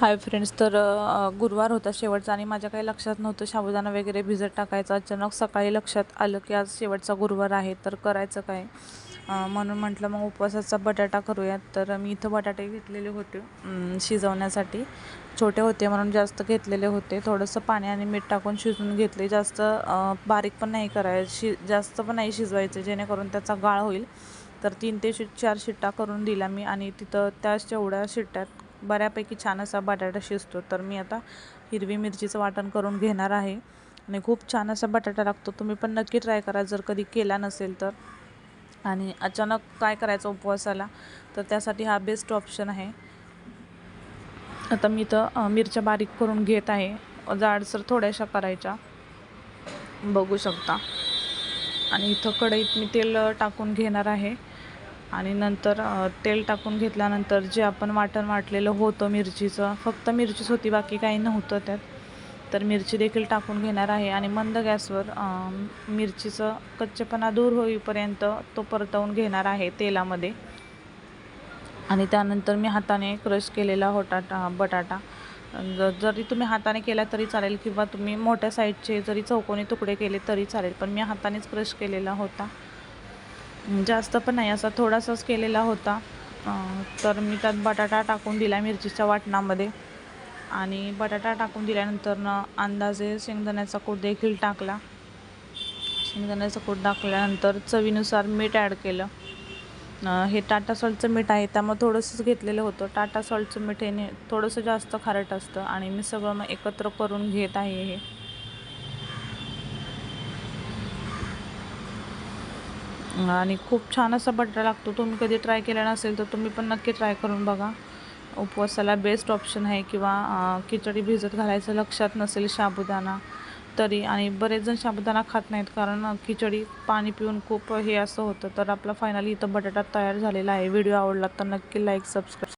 Hi friends तर गुरुवार होता शेवटचा आणि माझ्या काही लक्षात नव्हतं साबुदाणा वगैरे भिजत टाकायचं. अचानक सकाळी लक्षात आलं की आज शेवटचा गुरुवार आहे तर करायचं काय? म्हणून म्हटलं मग उपवासाचा बटाटा करूयात. तर मी इथं बटाटे घेतलेले होते शिजवण्यासाठी. छोटे होते म्हणून जास्त घेतलेले होते. थोडंसं पाणी आणि मीठ टाकून शिजून घेतले. जास्त बारीक पण नाही करायचं. शि जास्त पण नाही शिजवायचे जेणेकरून त्याचा गाळ होईल. तर तीन ते शि चार शिट्टा करून दिला मी आणि तिथं त्याच तेवढ्या शिट्ट्यात बऱ्यापैकी छान असा बटाटा शिजतो. तर मी आता हिरवी मिरचीचं वाटण करून घेणार आहे. आणि खूप छान असा बटाटा लागतो. तुम्ही पण नक्की ट्राय करा. जर कधी केला नसेल तर. आणि अचानक काय करायचं उपवासाला तर त्यासाठी हा बेस्ट ऑप्शन आहे. आता मी इथं मिरच्या बारीक करून घेत आहे. जाडसर थोड्याशा करायच्या. बघू शकता. आणि इथं कढईत मी तेल टाकून घेणार आहे. आणि नंतर तेल टाकून घेतल्यानंतर जे आपण वाटण वाटलेलं होतं मिरचीचं फक्त मिरचीच होती बाकी काही नव्हतं त्यात. तर मिरची देखील टाकून घेणार आहे आणि मंद गॅसवर मिरचीचं कच्चेपणा दूर होईपर्यंत तो परतवून घेणार आहे तेलामध्ये. आणि त्यानंतर मी हाताने क्रश केलेला होटाटा बटाटा जरी तुम्ही हाताने केला तरी चालेल किंवा तुम्ही मोठ्या साईजचे जरी चौकोनी तुकडे केले तरी चालेल पण मी हातानेच क्रश केलेला होता. जास्त पण नाही. असा थोडासाच केलेला होता. तर मी त्यात बटाटा टाकून दिला मिरचीच्या वाटणामध्ये. आणि बटाटा टाकून दिल्यानंतर न अंदाजे शेंगदाण्याचा कूट देखील टाकला. शेंगदाण्याचा कूट टाकल्यानंतर चवीनुसार मीठ ॲड केलं. हे टाटा सॉल्टचं मीठ आहे. त्यामुळे थोडंसंच घेतलेलं होतं. टाटा सॉल्टचं मीठ हे थोडंसं जास्त खारट असतं. आणि मी सगळं मग एकत्र करून घेत आहे हे. आणि खूप छान असा बटाटा लागतो. तुम्ही कधी ट्राय केला नसेल तर तुम्ही पण नक्की ट्राय करून बघा. उपवासाला बेस्ट ऑप्शन आहे किंवा खिचडी भिजत घालायचं लक्षात नसेल साबुदाणा तरी. आणि बरेच जण साबुदाणा खात नाहीत कारण खिचडी पाणी पिऊन खूप हे असं होतं. तर आपला फायनली इथं बटाटा तयार झालेला आहे. व्हिडिओ आवडला तर नक्की लाईक सबस्क्राईब